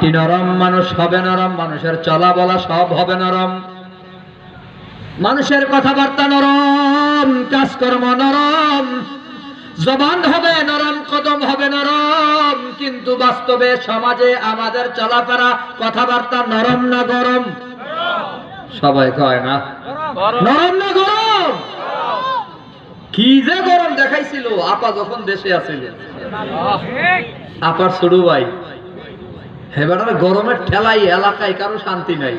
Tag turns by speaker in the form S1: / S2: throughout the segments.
S1: কি নরম মানুষ হবে নরম মানুষের চলা বলা সব হবে নরম। মানুষের কথাবার্তা নরম কাজকর্ম নরম জবান হবে নরম কদম হবে নরম কিন্তু বাস্তবে সমাজে আমাদের চলাফেরা কথাবার্তা নরম না গরম? সবাই কয় না? নরম না গরম? কি যে গরম দেখাইছিল আপা যখন দেশে আছিল আপার ছোট ভাই। এবার গরমের ঠেলাই এলাকায় কারও শান্তি নাই।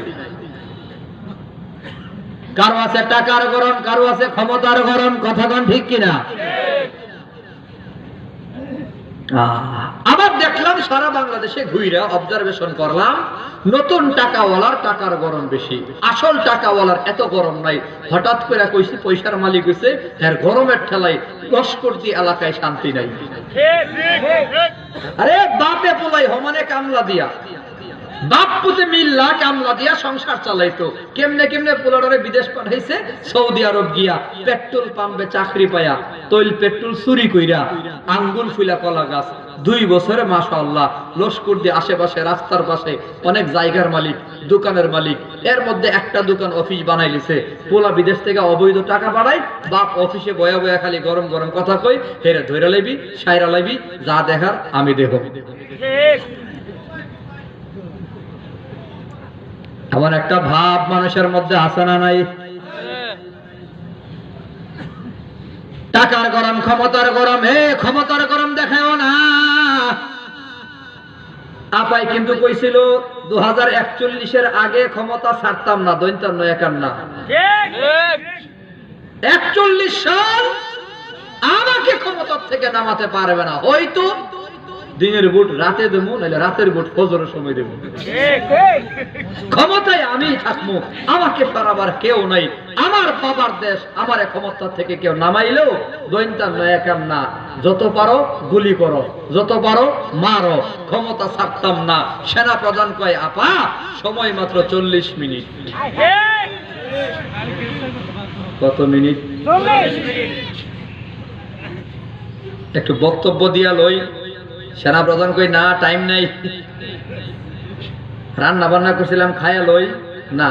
S1: কারও আছে টাকার গরম, কারও আছে ক্ষমতার গরম, কথা কন ঠিক কিনা? আবার সারা বাংলাদেশে ঘুইরা অবজারভেশন করলাম, নতুন টাকাওয়ালার টাকার গরম বেশি। আসল টাকাওয়ালার এত গরম নাই। হঠাৎ করে কইছি, পয়সার মালিক হইছে, এর গরমের ঠেলায় লস্করতি এলাকায় শান্তি নাই। আরে, বাপে পোলাই, হমানে কামলা দিয়া। বাপ মিল্লা কামলা দিয়া সংসার চালাইতো। কেমনে কেমনে পোলাডারে বিদেশ পাঠাইছে? সৌদি আরব গিয়া পেট্রোল পাম্পে চাকরি পায়া। তৈল পেট্রোল চুরি কইরা আঙ্গুল ফুলা কলা গাছ। দুই বছরে, মাশাআল্লাহ, লস্কর দিয়ে আশেপাশে, রাস্তার পাশে অনেক জায়গার মালিক, দোকানের মালিক, এর মধ্যে একটা দোকান অফিস বানাই লিছে পোলা বিদেশ থেকে অবৈধ টাকা বাড়ায় বাপ অফিসে বয়া বয়া খালি গরম গরম কথা কই হেরে ধৈরা লাইবি, সাইরা লাইবি, যা দেখার আমি দেখ এমন একটা ভাব মানুষের মধ্যে আসে না নাই? টাকার গরম ক্ষমতার গরম হে ক্ষমতার গরম দেখায় না। আপাই কিন্তু কইছিল দু হাজার একচল্লিশের আগে ক্ষমতা ছাড়তাম না দৈন্তান্ন একান্ন। একচল্লিশ সাল আমাকে ক্ষমতার থেকে নামাতে পারবে না। হয়তো দিনের বুট রাতে দেবো, নাহলে রাতের বুট ফজরের সময় দেবো। ক্ষমতায় আমি থাকব, আমাকে সরাবার কেউ নাই। আমার বাবার দেশ, আমার ক্ষমতা থেকে কেউ নামাইলেও দৈন্তান নয়াকাম না। যত পারো গুলি করো, যত পারো মারো, ক্ষমতা ছাড়তাম না। সেনা প্রধান কয়, আপা, সময় মাত্র চল্লিশ মিনিট। কত মিনিট? একটু বক্তব্য দিয়া লই। সেনা প্রধান কই না টাইম নাই। রান্না বান্না করছিলাম খায়া লই না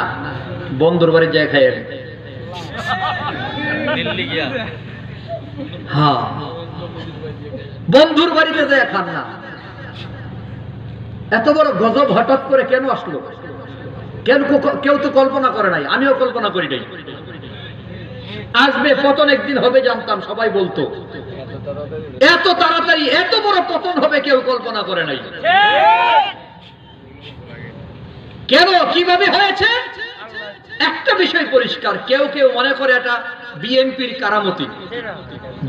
S1: বন্ধুর বাড়ি যায় খাই হ্যাঁ। বন্ধুর বাড়িতে যায় খান না। এত বড় গজব হঠাৎ করে কেন আসলো? কেন কেউ তো কল্পনা করে নাই আমিও কল্পনা করি নাই। আসবে পতন একদিন হবে জানতাম সবাই বলতো। এত তাড়াতাড়ি, এত বড় পতন হবে কেউ কল্পনা করে নাই। কেন, কীভাবে হয়েছে? একটা বিষয় পরিষ্কার, কেউ কেউ মনে করে এটা বিএনপির কারামতি,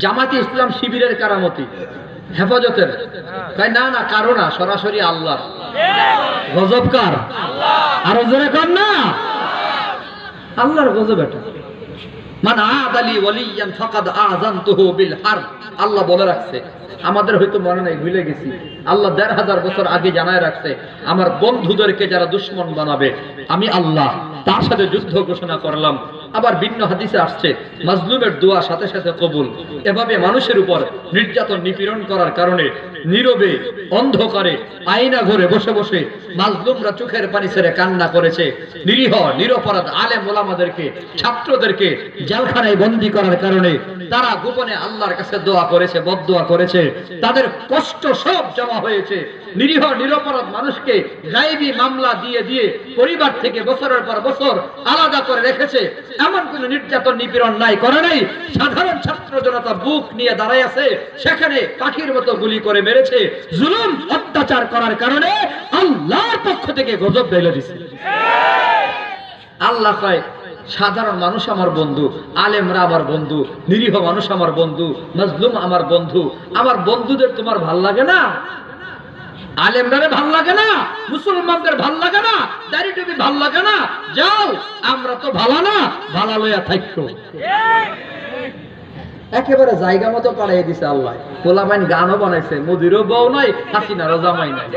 S1: জামাতি ইসলাম শিবিরের কারামতি, হেফাজতের। তাই না না, কারও না, সরাসরি আল্লাহ গজবকার আরও জোরে কর না। আল্লাহর গজব এটা। মান আদালি ওয়ালিয়ান ফাকাদ আযানতুহু বিল হার। আল্লাহ বলে রাখছে, আমাদের হয়তো মনে নাই, ভুলে গেছি। আল্লাহ দেড় হাজার বছর আগে জানায় রাখছে, আমার বন্ধুদেরকে যারা দুশ্মন বানাবে, আমি আল্লাহ। তার সাথে যুদ্ধ ঘোষণা করলাম। আবার ভিন্ন হাদিসে আসছে, মাজলুমের দোয়া সাথে সাথে কবুল। এভাবে মানুষের উপর নির্যাতন নিপীড়ন করার কারণে নীরবে, অন্ধকারে, আয়না ঘরে বসে বসে মাজলুমরা চোখের পানি ছেড়ে কান্না করেছে। নিরীহ, নিরপরাধ আলে মোলামাদেরকে ছাত্রদেরকে, জেলখানায় বন্দী করার কারণে তারা গোপনে আল্লাহর কাছে দোয়া করেছে বদদোয়া করেছে তাদের কষ্ট সব জমা হয়েছে। নিরীহ নিরপরাধ মানুষকে গায়েবী মামলা দিয়ে দিয়ে পরিবার থেকে বছরের পর বছর আলাদা করে রেখেছে। এমন কোন নির্যাতন নিপীড়ন নাই করে নাই। সাধারণ ছাত্র জনতা বুক নিয়ে দাঁড়ায় আছে সেখানে পাখির মতো গুলি করে মেরেছে। জুলুম অত্যাচার করার কারণে আল্লাহর পক্ষ থেকে গজব ঢেলে দিছে। আল্লাহ কয় সাধারণ মানুষ আমার বন্ধু, আলেমরা আমার বন্ধু, নিরীহ মানুষ আমার বন্ধু, মজলুম আমার বন্ধু। আমার বন্ধুদের তোমার ভালো লাগে না? আলেমদারে ভালো লাগে না? মুসলমানদের ভালো লাগে না? দাড়ি টুপি ভালো লাগে না? যাও, আমরা তো ভালো না। ভালো লইয়া থাকতো একেবারে জায়গা মতো পাড়াই দিছে আল্লাহ। পোলাপাইন গানও বানাইছে, মুদিরও বউ নাই, হাসিনারও জামাই নাই।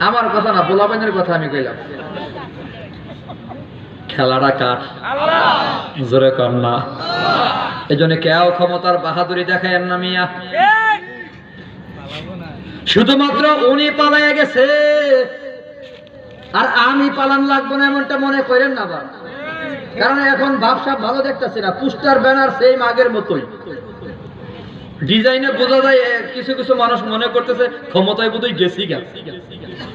S1: আমার কথা না পোলাপাইনের কথা আমি কইলাম। খেলাটা কার? জোরে কর না। এই জন্য কেউ ক্ষমতার বাহাদুরি দেখায় না মিয়া। শুধুমাত্র উনি পালাইয়া গেছে। আর আমি পালান লাগবো না এমনটা মনে করেন না কারণ এখন ভাবসা ভালো দেখতেছি না পুস্টার ব্যানার সেম আগের মতোই। ডিজাইনে বোঝা যায় কিছু কিছু মানুষ মনে করতেছে ক্ষমতায় বোধহয় গেছি গেছে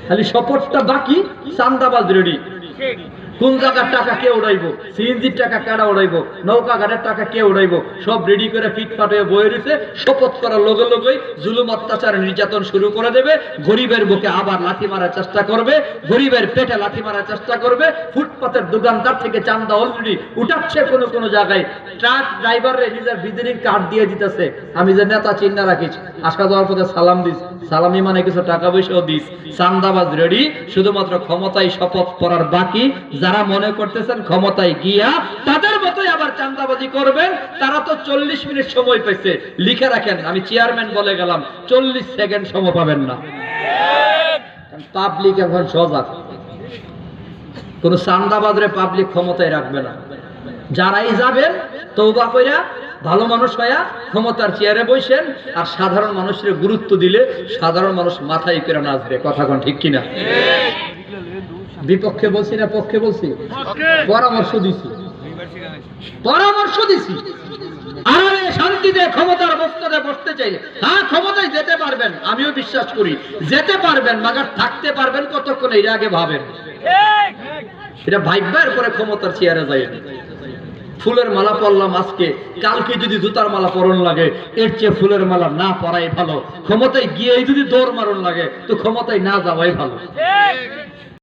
S1: খালি সপোর্টটা বাকি, চান্দাবাজ রেডি কোন জায়গার টাকা কে উড়াইবো? সিএনজির টাকা কারা উড়াইবো? নৌকা ঘাটের টাকা কে উড়াইবো? সব রেডি করে ফিটফাট হয়ে বয়ে রয়েছে শপথ করার লগে লগেই জুলুম অত্যাচার নির্যাতন শুরু করে দেবে। গরিবের বুকে আবার লাথি মারার চেষ্টা করবে। গরিবের পেটে লাথি মারার চেষ্টা করবে। ফুটপাতের দোকানদার থেকে চান্দা অলরেডি উঠাচ্ছে কোনো কোনো জায়গায়। ট্রাক ড্রাইভারে নিজের ভিজিটিং কার্ড দিয়ে দিতেছে। আমি যে নেতা চিন্তা রাখিস আসা যাওয়ার পথে সালাম দিস। সালামি মানে কিছু টাকা পয়সাও দিস। চান্দাবাজ রেডি শুধুমাত্র ক্ষমতায় শপথ করার বাকি যারা মনে করতেছেন ক্ষমতায় গিয়া তাদের মতোই আবার চান্দাবাজি করবেন, তারা তো চল্লিশ মিনিট সময় পেয়েছে লিখে রাখেন, আমি চেয়ারম্যান বলে গেলাম, চল্লিশ সেকেন্ড সময় পাবেন না। পাবলিক এখন সজাগ। কোন চান্দাবাদরে পাবলিক ক্ষমতায় রাখবে না। যারাই যাবেন তৌবা কইরা ভালো মানুষ হইয়া ক্ষমতার চেয়ারে বসেন আর সাধারণ মানুষের গুরুত্ব দিলে সাধারণ মানুষ মাথায় করে নাচবে। কথা কোন ঠিক কিনা? বিপক্ষে বলছি না পক্ষে বলছি? পরামর্শ দিছি। পরামর্শ দিছি। আরামে শান্তিতে ক্ষমতার বস্তাতে বসতে চাইলে হ্যাঁ ক্ষমতায় যেতে পারবেন আমিও বিশ্বাস করি। যেতে পারবেন মাগার থাকতে পারবেন কতক্ষণ এর আগে ভাবেন। এটা ভাইবার পরে ক্ষমতার চেয়ারে যায় ফুলের মালা পরলাম আজকে কালকে যদি জুতার মালা পরন লাগে এর চেয়ে ফুলের মালা না পরাই ভালো। ক্ষমতায় গিয়েই যদি দৌড় মারণ লাগে তো ক্ষমতায় না যাওয়াই ভালো।